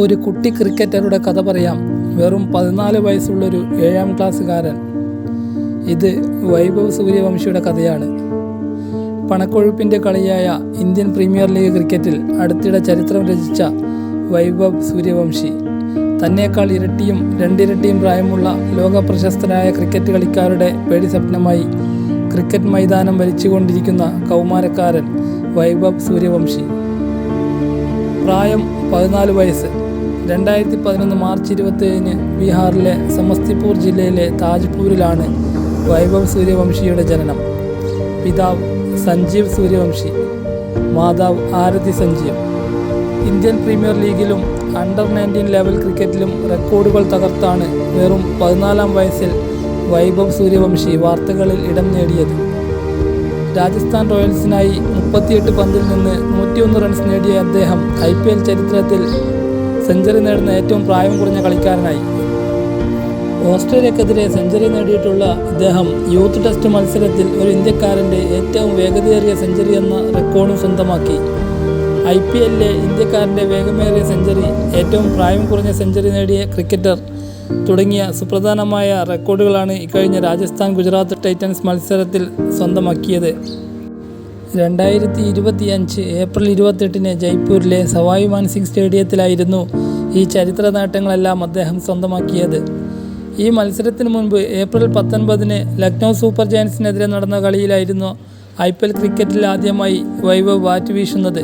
ഒരു കുട്ടി ക്രിക്കറ്ററുടെ കഥ പറയാം. വെറും പതിനാല് വയസ്സുള്ളൊരു ഏഴാം ക്ലാസ്സുകാരൻ. ഇത് വൈഭവ് സൂര്യവംശിയുടെ കഥയാണ്. പണക്കൊഴുപ്പിന്റെ കളിയായ ഇന്ത്യൻ പ്രീമിയർ ലീഗ് ക്രിക്കറ്റിൽ അടുത്തിടെ ചരിത്രം രചിച്ച വൈഭവ് സൂര്യവംശി. തന്നേക്കാൾ ഇരട്ടിയും രണ്ടിരട്ടിയും പ്രായമുള്ള ലോക പ്രശസ്തരായ ക്രിക്കറ്റ് കളിക്കാരുടെ പേടി സ്വപ്നമായി ക്രിക്കറ്റ് മൈതാനം വലിച്ചുകൊണ്ടിരിക്കുന്ന കൗമാരക്കാരൻ വൈഭവ് സൂര്യവംശി. പ്രായം പതിനാല് വയസ്സ്. രണ്ടായിരത്തി പതിനൊന്ന് മാർച്ച് ഇരുപത്തേഴിന് ബീഹാറിലെ സമസ്തിപൂർ ജില്ലയിലെ താജ്പൂരിലാണ് വൈഭവ് സൂര്യവംശിയുടെ ജനനം. പിതാവ് സഞ്ജീവ് സൂര്യവംശി മാതാവ് ആരതി സഞ്ജീവ്. ഇന്ത്യൻ പ്രീമിയർ ലീഗിലും അണ്ടർ നയന്റീൻ ലെവൽ ക്രിക്കറ്റിലും റെക്കോർഡുകൾ തകർത്താണ് വെറും പതിനാലാം വയസ്സിൽ വൈഭവ് സൂര്യവംശി വാർത്തകളിൽ ഇടം നേടിയത്. രാജസ്ഥാൻ റോയൽസിനായി മുപ്പത്തിയെട്ട് പന്തിൽ നിന്ന് നൂറ്റിയൊന്ന് റൺസ് നേടിയ അദ്ദേഹം ഐ ചരിത്രത്തിൽ സെഞ്ചുറി നേടുന്ന ഏറ്റവും പ്രായം കുറഞ്ഞ കളിക്കാരനായി. ഓസ്ട്രേലിയക്കെതിരെ സെഞ്ചുറി നേടിയിട്ടുള്ള ഇദ്ദേഹം യൂത്ത് ടെസ്റ്റ് മത്സരത്തിൽ ഒരു ഇന്ത്യക്കാരന്റെ ഏറ്റവും വേഗതയേറിയ സെഞ്ചുറി എന്ന റെക്കോർഡും സ്വന്തമാക്കി. ഐ പി എല്ലിലെ ഇന്ത്യക്കാരന്റെ വേഗമേറിയ സെഞ്ചുറി ഏറ്റവും പ്രായം കുറഞ്ഞ സെഞ്ചുറി നേടിയ ക്രിക്കറ്റർ തുടങ്ങിയ സുപ്രധാനമായ റെക്കോർഡുകളാണ് ഇക്കഴിഞ്ഞ രാജസ്ഥാൻ ഗുജറാത്ത് ടൈറ്റൻസ് മത്സരത്തിൽ സ്വന്തമാക്കിയത്. രണ്ടായിരത്തി ഇരുപത്തിയഞ്ച് ഏപ്രിൽ ഇരുപത്തെട്ടിന് ജയ്പൂരിലെ സവായ് മാൻസിംഗ് സ്റ്റേഡിയത്തിലായിരുന്നു ഈ ചരിത്ര നേട്ടങ്ങളെല്ലാം അദ്ദേഹം സ്വന്തമാക്കിയത്. ഈ മത്സരത്തിന് മുൻപ് ഏപ്രിൽ പത്തൊൻപതിന് ലക്നൗ സൂപ്പർ ജയൻസിനെതിരെ നടന്ന കളിയിലായിരുന്നു ഐ പി എൽ ക്രിക്കറ്റിൽ ആദ്യമായി വൈഭവ് ബാറ്റ് വീശുന്നത്.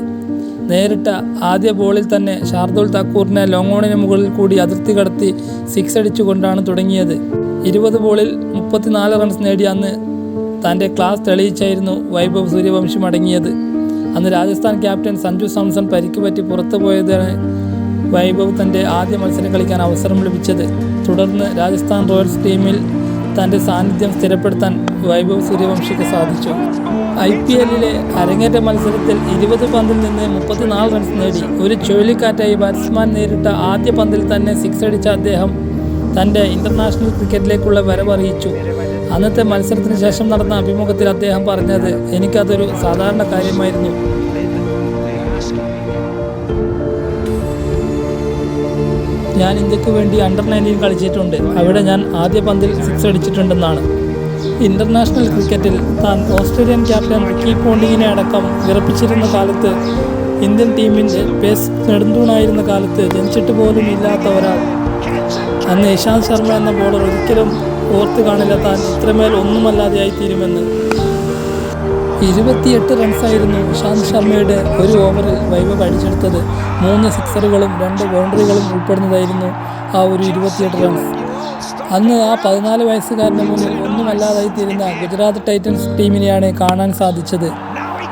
നേരിട്ട ആദ്യ ബോളിൽ തന്നെ ഷാർദുൽ താക്കൂറിനെ ലോങ് ഓണിന് മുകളിൽ കൂടി അതിർത്തി കടത്തി സിക്സ് അടിച്ചുകൊണ്ടാണ് തുടങ്ങിയത്. ഇരുപത് ബോളിൽ മുപ്പത്തിനാല് റൺസ് നേടി അന്ന് തന്റെ ക്ലാസ് തെളിയിച്ചായിരുന്നു വൈഭവ് സൂര്യവംശം മടങ്ങിയത് അന്ന് രാജസ്ഥാൻ ക്യാപ്റ്റൻ സഞ്ജു സാംസൺ പരിക്ക് പറ്റി പുറത്തു പോയതാണ് വൈഭവ് തന്റെ ആദ്യ മത്സരം കളിക്കാൻ അവസരം ലഭിച്ചത്. തുടർന്ന് രാജസ്ഥാൻ റോയൽസ് ടീമിൽ തന്റെ സാന്നിധ്യം സ്ഥിരപ്പെടുത്താൻ വൈഭവ് സൂര്യവംശിക്ക് സാധിച്ചു. ഐ പി എല്ലിലെ അരങ്ങേറ്റ മത്സരത്തിൽ ഇരുപത് പന്തിൽ നിന്ന് മുപ്പത്തിനാല് റൺസ് നേടി. ഒരു ചുഴലിക്കാറ്റായി ബാറ്റ്സ്മാൻ നേരിട്ട ആദ്യ പന്തിൽ തന്നെ സിക്സ് അടിച്ച അദ്ദേഹം തന്റെ ഇന്റർനാഷണൽ ക്രിക്കറ്റിലേക്കുള്ള വരവ് അറിയിച്ചു അന്നത്തെ മത്സരത്തിന് ശേഷം നടന്ന അഭിമുഖത്തിൽ അദ്ദേഹം പറഞ്ഞത് എനിക്കതൊരു സാധാരണ കാര്യമായിരുന്നു. ഞാൻ ഇന്ത്യയ്ക്ക് വേണ്ടി അണ്ടർ നയന്റീൻ കളിച്ചിട്ടുണ്ട്. അവിടെ ഞാൻ ആദ്യ പന്തിൽ സിക്സ് അടിച്ചിട്ടുണ്ടെന്നാണ്. ഇന്റർനാഷണൽ ക്രിക്കറ്റിൽ താൻ ഓസ്ട്രേലിയൻ ക്യാപ്റ്റൻ റിക്കി പോണ്ടിങ്ങിനെ അടക്കം വിറപ്പിച്ചിരുന്ന കാലത്ത് ഇന്ത്യൻ ടീമിന്റെ പേസ് നെടുന്തൂണായിരുന്ന കാലത്ത് ജനിച്ചിട്ട് പോലും ഇല്ലാത്ത ഒരാൾ. അന്ന് ഇഷാന്ത് ശർമ്മ എന്ന ബോളർ ഒരിക്കലും ഓർത്ത് കാണില്ല താൻ ഇത്രമേൽ ഒന്നുമല്ലാതെയായി തീരുമെന്ന്. ഇരുപത്തിയെട്ട് റൺസായിരുന്നു ഇഷാന്ത് ശർമ്മയുടെ ഒരു ഓവറിൽ വൈബ് അടിച്ചെടുത്തത്. മൂന്ന് സിക്സറുകളും രണ്ട് ബൗണ്ടറികളും ഉൾപ്പെടുന്നതായിരുന്നു ആ ഒരു ഇരുപത്തിയെട്ട് റൺസ് അന്ന് ആ പതിനാല് വയസ്സുകാരന് മുന്നിൽ ഒന്നുമല്ലാതായി തീരുന്ന ഗുജറാത്ത് ടൈറ്റൻസ് ടീമിനെയാണ് കാണാൻ സാധിച്ചത്.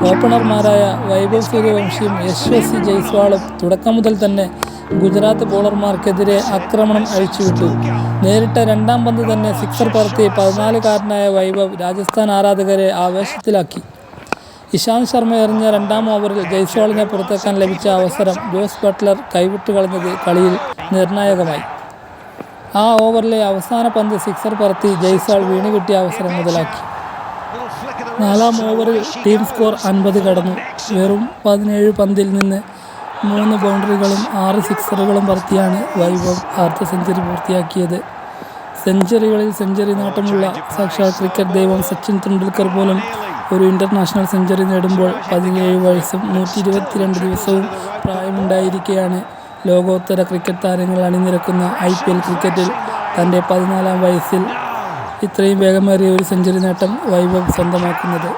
ഓപ്പണർമാരായ വൈഭവ് സൂര്യവംശിയും യശ്വസി ജയ്സ്വാളും തുടക്കം മുതൽ തന്നെ ഗുജറാത്ത് ബോളർമാർക്കെതിരെ ആക്രമണം അഴിച്ചുവിട്ടു. നേരിട്ട രണ്ടാം പന്ത് തന്നെ സിക്സർ പറത്തി പതിനാലുകാരനായ വൈഭവ് രാജസ്ഥാൻ ആരാധകരെ ആവേശത്തിലാക്കി. ഇഷാന്ത് ശർമ്മ എറിഞ്ഞ രണ്ടാം ഓവറിൽ ജയ്സ്വാളിനെ പുറത്തേക്കാൻ ലഭിച്ച അവസരം ജോസ് ബട്ട്ലർ കൈവിട്ട് കളഞ്ഞത് കളിയിൽ നിർണായകമായി. ആ ഓവറിലെ അവസാന പന്ത് സിക്സർ പറത്തി ജയ്സ്വാൾ വീണുകിട്ടിയ അവസരം മുതലാക്കി. നാലാം ഓവറിൽ ടീം സ്കോർ അൻപത് കടന്നു. വെറും പതിനേഴ് പന്തിൽ നിന്ന് മൂന്ന് ബൗണ്ടറികളും ആറ് സിക്സറുകളും പറത്തിയാണ് വൈഭവ് അർദ്ധ സെഞ്ചുറി പൂർത്തിയാക്കിയത്. സെഞ്ചുറികളിൽ സെഞ്ചുറി നേട്ടമുള്ള സാക്ഷാൽ ക്രിക്കറ്റ് ദൈവം സച്ചിൻ തെണ്ടുൽക്കർ പോലും ഒരു ഇന്റർനാഷണൽ സെഞ്ചുറി നേടുമ്പോൾ പതിനേഴ് വയസ്സും നൂറ്റി ഇരുപത്തിരണ്ട് ദിവസവും പ്രായമുണ്ടായിരിക്കെയാണ് ലോകോത്തര ക്രിക്കറ്റ് താരങ്ങൾ അണിനിരക്കുന്ന ഐ പി എൽ ക്രിക്കറ്റിൽ തന്റെ പതിനാലാം വയസ്സിൽ ഇത്രയും വേഗമേറിയ ഒരു സെഞ്ചുറി നേട്ടം വൈഭവ് സ്വന്തമാക്കുന്നത്.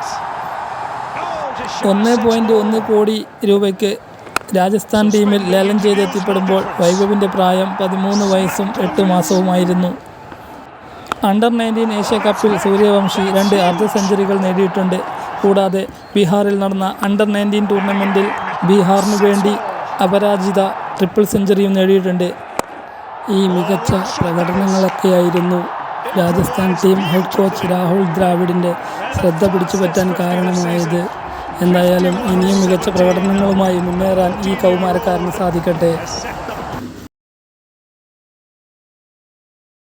ഒന്ന് പോയിന്റ് ഒന്ന് കോടി രൂപയ്ക്ക് രാജസ്ഥാൻ ടീമിൽ ലേലം ചെയ്തെത്തിപ്പെടുമ്പോൾ വൈഭവിന്റെ പ്രായം പതിമൂന്ന് വയസ്സും എട്ട് മാസവുമായിരുന്നു. അണ്ടർ നയന്റീൻ ഏഷ്യ കപ്പിൽ സൂര്യവംശി രണ്ട് അർദ്ധ സെഞ്ചുറികൾ നേടിയിട്ടുണ്ട്. കൂടാതെ ബീഹാറിൽ നടന്ന അണ്ടർ നയന്റീൻ ടൂർണമെന്റിൽ ബീഹാറിനു വേണ്ടി അപരാജിത ട്രിപ്പിൾ സെഞ്ചുറിയും നേടിയിട്ടുണ്ട്. ഈ മികച്ച പ്രകടനങ്ങളൊക്കെയായിരുന്നു Rajasthan team head coach Rahul ദ്രാവിഡിന്റെ ശ്രദ്ധ പിടിച്ചു പറ്റാൻ കാരണമായത്. എന്തായാലും ഇനിയും മികച്ച പ്രകടനങ്ങളുമായി മുന്നേറാൻ ഈ കൗമാരക്കാരന് സാധിക്കട്ടെ.